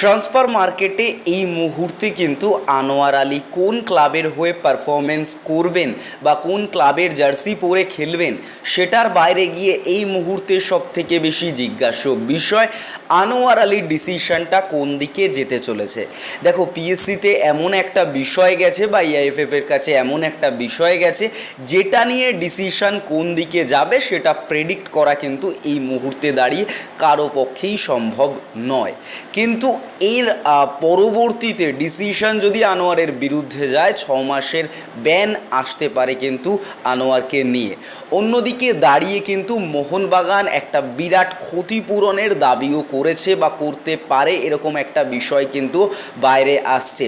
Transfer মার্কেটে এই মুহূর্তে কিন্তু আনোয়ার আলী কোন ক্লাবের হয়ে পারফরমেন্স করবেন বা কোন ক্লাবের জার্সি পরে খেলবেন, সেটার বাইরে গিয়ে এই মুহূর্তে সব থেকে বেশি জিজ্ঞাস্য বিষয়, আনোয়ার আলীর ডিসিশনটা কোন দিকে যেতে চলেছে? দেখো পিএসসিতে এমন একটা বিষয় গেছে বা ইআইএফএফ এর কাছে এমন একটা বিষয় গেছে, যেটা নিয়ে ডিসিশন কোন দিকে যাবে সেটা প্রেডিক্ট করা কিন্তু এই মুহূর্তে দাঁড়িয়ে কারও পক্ষেই সম্ভব নয়। কিন্তু এর পরবর্তীতে ডিসিশন যদি আনোয়ারের বিরুদ্ধে যায়, ছ মাসের ব্যান আসতে পারে কিন্তু আনোয়ারকে নিয়ে। অন্যদিকে দাঁড়িয়ে কিন্তু মোহনবাগান একটা বিরাট ক্ষতিপূরণের দাবিও করেছে বা করতে পারে এরকম একটা বিষয় কিন্তু বাইরে আসছে।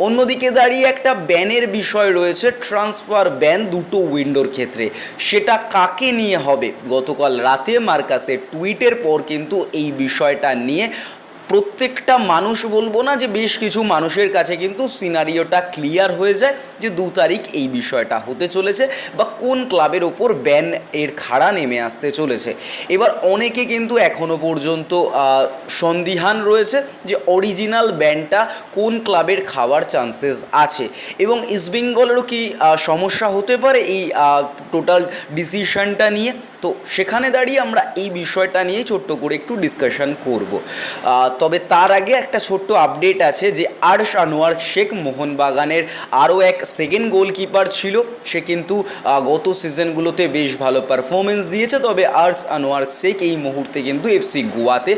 অন্যদিকে দাঁড়িয়ে একটা ব্যানের বিষয় রয়েছে ট্রান্সফার ব্যান দুটো উইন্ডোর ক্ষেত্রে। সেটা কাকে নিয়ে হবে? গতকাল রাতে মার্কাসের টুইটের পর কিন্তু এই বিষয়টা নিয়ে প্রত্যেকটা মানুষ বলব না যে বেশ কিছু মানুষের কাছে কিন্তু সিনারিওটা ক্লিয়ার হয়ে যায় যে দু তারিখ এই বিষয়টা হতে চলেছে বা কোন ক্লাবের ওপর ব্যান এর খাড়া নেমে আসতে চলেছে। এবার অনেকে কিন্তু এখনও পর্যন্ত সন্দিহান রয়েছে যে অরিজিনাল ব্যানটা কোন ক্লাবের খাওয়ার চান্সেস আছে। এবং ইস্টবেঙ্গলেরও কি সমস্যা হতে পারে এই টোটাল ডিসিশনটা নিয়ে? তো সেখানে দাঁড়িয়ে আমরা এই বিষয়টা নিয়ে ছোট্ট করে একটু ডিসকাশন করব। তবে তার আগে একটা ছোট্ট আপডেট আছে যে আর্শ আনোয়ার শেখ মোহনবাগানের আরও এক সেকেন্ড গোলকিপার ছিল। সে কিন্তু গত সিজনগুলোতে বেশ ভালো পারফরমেন্স দিয়েছে। তবে আর্শ আনোয়ার শেখ এই মুহূর্তে কিন্তু এফসি গোয়াতে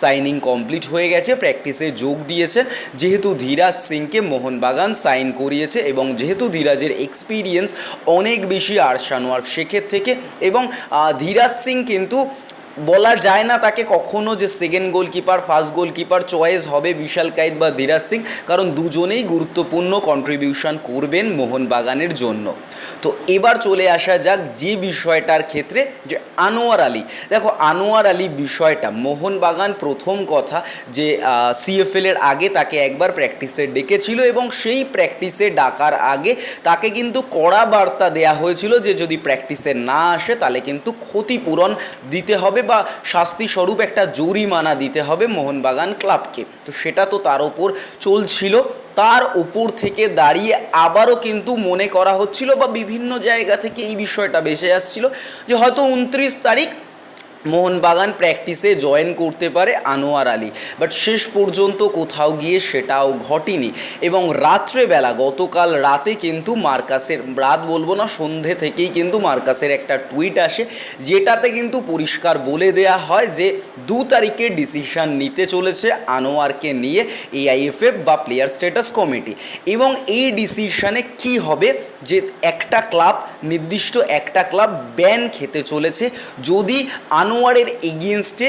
সাইনিং কমপ্লিট হয়ে গেছে প্র্যাকটিসে যোগ দিয়েছে। যেহেতু ধীরাজ সিংকে মোহনবাগান সাইন করিয়েছে এবং যেহেতু ধীরাজের এক্সপিরিয়েন্স অনেক বেশি আর্শ আনোয়ার শেখের থেকে এবং ধীরাজ সিং কিন্তু বলা যায় না তাকে কখনো যে second goalkeeper first goalkeeper choice হবে বিশাল কাইত বা ধীরাজ সিং, কারণ দুজনেই গুরুত্বপূর্ণ কন্ট্রিবিউশন করবেন মোহনবাগানের জন্য। তো এবার চলে আসা যাক যে বিষয়টার ক্ষেত্রে যে আনোয়ার আলী। দেখো, আনোয়ার আলী বিষয়টা, মোহনবাগান প্রথম কথা যে সিএফএল এর আগে তাকে একবার প্র্যাকটিসে ডেকেছিল এবং সেই প্র্যাকটিসে ডাকার আগে তাকে কিন্তু কড়া বার্তা দেয়া হয়েছিল যে, যদি প্র্যাকটিসে না আসে তাহলে কিন্তু ক্ষতিপূরণ দিতে হবে বা শাস্তি স্বরূপ একটা জরিমানা দিতে হবে মোহনবাগান ক্লাবকে। তো সেটা তো তার ওপর চলছিল। তার উপর থেকে দাঁড়িয়ে আবারও কিন্তু মনে করা হচ্ছিল বা বিভিন্ন জায়গা থেকে এই বিষয়টা বেঁচে আসছিল যে হয়তো উনত্রিশ তারিখ মোহনবাগান প্র্যাকটিসে জয়েন করতে পারে আনোয়ার আলী। বাট শেষ পর্যন্ত কোথাও গিয়ে সেটাও ঘটেনি। এবং রাত্রেবেলা, গতকাল রাতে কিন্তু মার্কাসের, রাত বলব না, সন্ধে থেকেই কিন্তু মার্কাসের একটা টুইট আসে, যেটাতে কিন্তু পরিষ্কার বলে দেয়া হয় যে, দু তারিখে ডিসিশন নিতে চলেছে আনোয়ারকে নিয়ে এআইএফএফ বা প্লেয়ার স্ট্যাটাস কমিটি এবং এই ডিসিশনে কি হবে? যে একটা ক্লাব নির্দিষ্ট একটা ক্লাব ব্যান খেতে চলেছে। যদি আনোয়ারের এগেনস্টে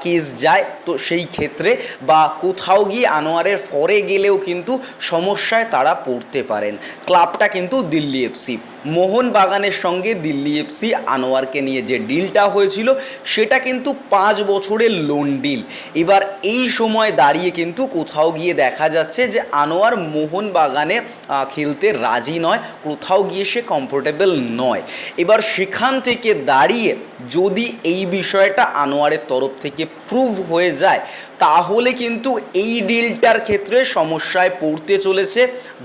কেস যায় তো সেই ক্ষেত্রে বা কোথাও গিয়ে আনোয়ারের ফরে গেলেও কিন্তু সমস্যায় তারা পড়তে পারেন। ক্লাবটা কিন্তু দিল্লি এফসি। মোহনবাগানের সঙ্গে দিল্লি এফসি আনোয়ারকে নিয়ে যে ডিলটা হয়েছিল সেটা কিন্তু পাঁচ বছরের লোন ডিল এবার এই সময় দাঁড়িয়ে কিন্তু কোথাও গিয়ে দেখা যাচ্ছে যে আনোয়ার মোহনবাগানে আহ, খেলতে রাজি নয় কোথাও গিয়ে সে কমফোর্টেবল নয়। এবার সেখান থেকে দাঁড়িয়ে যদি এই বিষয়টা আনোয়ারের তরফ থেকে প্রুভ হয়ে যায়, তাহলে কিন্তু এই ডিলটার ক্ষেত্রে সমস্যায় পড়তে চলেছে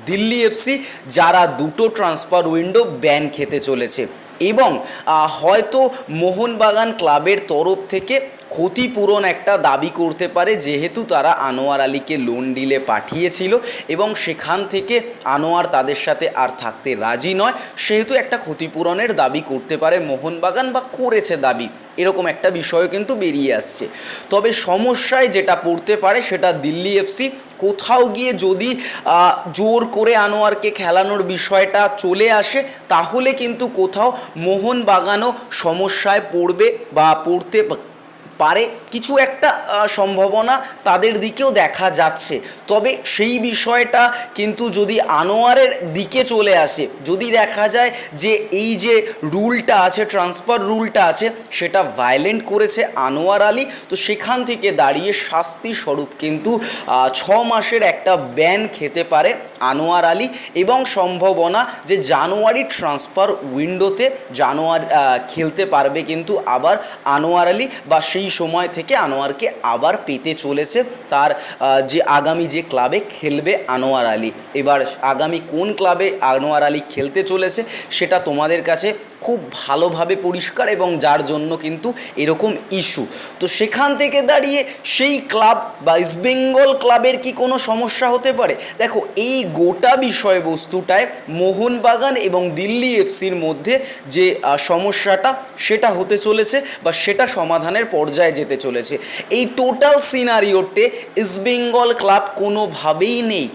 দিল্লি এফসি যারা দুটো ট্রান্সফার উইন্ডো ব্যান খেতে চলেছে। এবং হয়তো মোহনবাগান ক্লাবের তরফ থেকে ক্ষতিপূরণ একটা দাবি করতে পারে, যেহেতু তারা আনোয়ার আলীকে লোন ডিলে পাঠিয়েছিল এবং সেখান থেকে আনোয়ার তাদের সাথে আর থাকতে রাজি নয়, সেহেতু একটা ক্ষতিপূরণের দাবি করতে পারে মোহনবাগান বা করেছে দাবি। এরকম একটা বিষয় কিন্তু বেরিয়ে আসছে। তবে সমস্যায় যেটা পড়তে পারে সেটা দিল্লি এফসি কোথাও গিয়ে যদি জোর করে আনোয়ারকে খেলানোর বিষয়টা চলে আসে, তাহলে কিন্তু কোথাও মোহনবাগানও সমস্যায় পড়বে বা পড়তে পারে, কিছু একটা সম্ভাবনা তাদের দিকেও দেখা যাচ্ছে। তবে সেই বিষয়টা কিন্তু যদি আনোয়ারের দিকে চলে আসে, যদি দেখা যায় যে এই যে রুলটা আছে, ট্রান্সফার রুলটা আছে, সেটা ভায়োলেন্ট করেছে আনোয়ার আলী, তো সেখান থেকে দাঁড়িয়ে শাস্তি স্বরূপ কিন্তু ছ মাসের একটা ব্যান খেতে পারে আনোয়ার আলী এবং সম্ভাবনা যে জানুয়ারি ট্রান্সফার উইন্ডোতে জানুয়ারি খেলতে পারবে কিন্তু আবার আনোয়ার আলী বা সেই সময় থেকে আনোয়ারকে আবার পেতে চলেছে তার যে আগামী যে ক্লাবে খেলবে আনোয়ার আলী। এবার আগামী কোন ক্লাবে আনোয়ার আলী খেলতে চলেছে সেটা তোমাদের কাছে খুব ভালোভাবে পরিষ্কার এবং যার জন্য কিন্তু এরকম ইস্যু। তো সেখান থেকে দাঁড়িয়ে সেই ক্লাব বা ইস্টবেঙ্গল ক্লাবের কি কোনো সমস্যা হতে পারে? দেখো, এই গোটা বিষয়বস্তুটায় মোহনবাগান এবং দিল্লি এফসির মধ্যে যে সমস্যাটা সেটা হতে চলেছে বা সেটা সমাধানের পর্যায়ে যেতে চলেছে। এই টোটাল সিনারিওতে ইস্টবেঙ্গল ক্লাব কোনোভাবেই নেই।